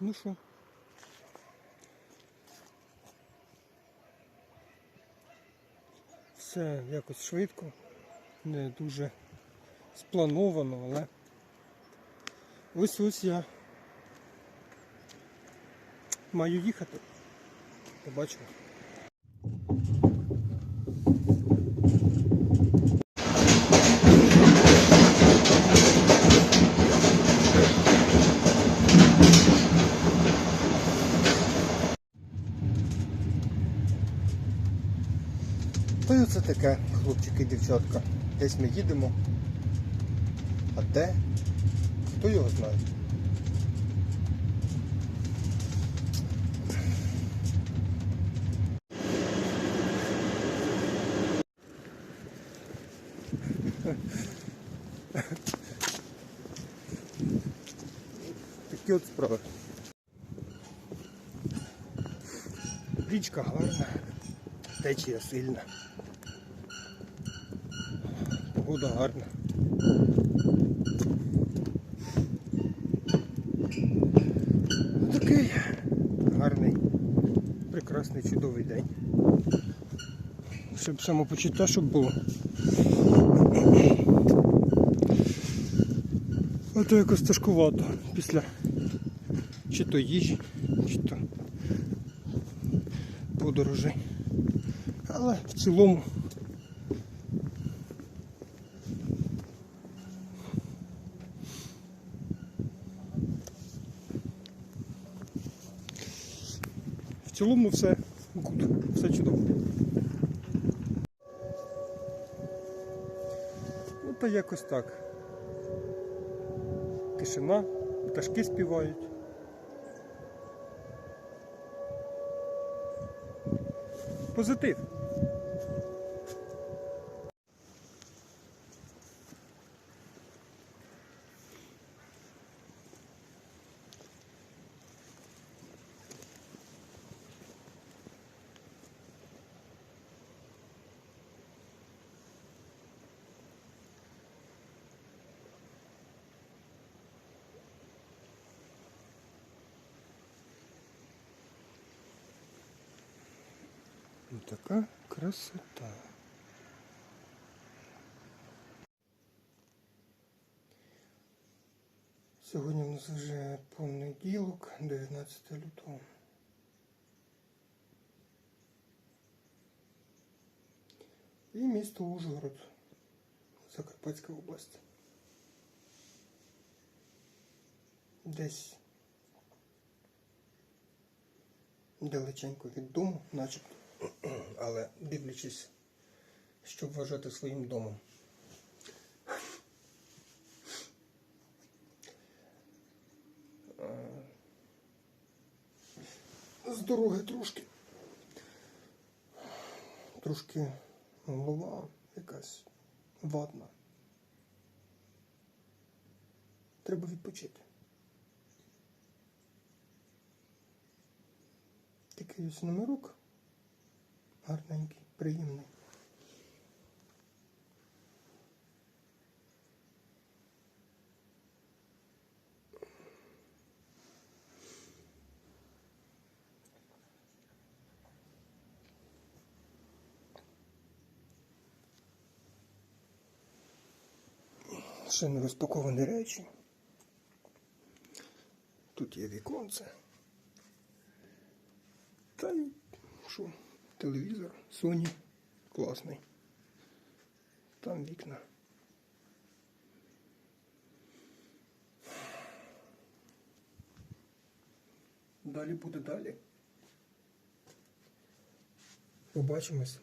Ну що? Все якось швидко, не дуже сплановано, але ось ось я маю їхати. Побачимо. Та й оце таке, хлопчики і дівчатка. Десь ми їдемо. А де? Хто його знає? Такі от справи. Річка гарна, течія сильна. Погода гарна. Ну, Такий гарний, прекрасний, чудовий день. Щоб самопочуття, щоб було. А то якось тяжкувато після чи то їжі, чи то подорожей. Але в цілому в цілому все гуд, все чудово. Ну та якось так. Тишина, пташки співають. Позитив. Така красота. Сьогодні у нас вже понеділок, 19 лютого. І місто Ужгород, Закарпатська область. Десь далеченько від дому, начебто. Але дивлячись, що вважати своїм домом. З дороги трошки. Трошки голова якась ватна. Треба відпочити. Такий ось номерок гарненький, приємний. Ще не розпаковані речі. Тут є віконце. Та й що? Телевізор Sony класний. Там вікна. Далі буде далі. Побачимось.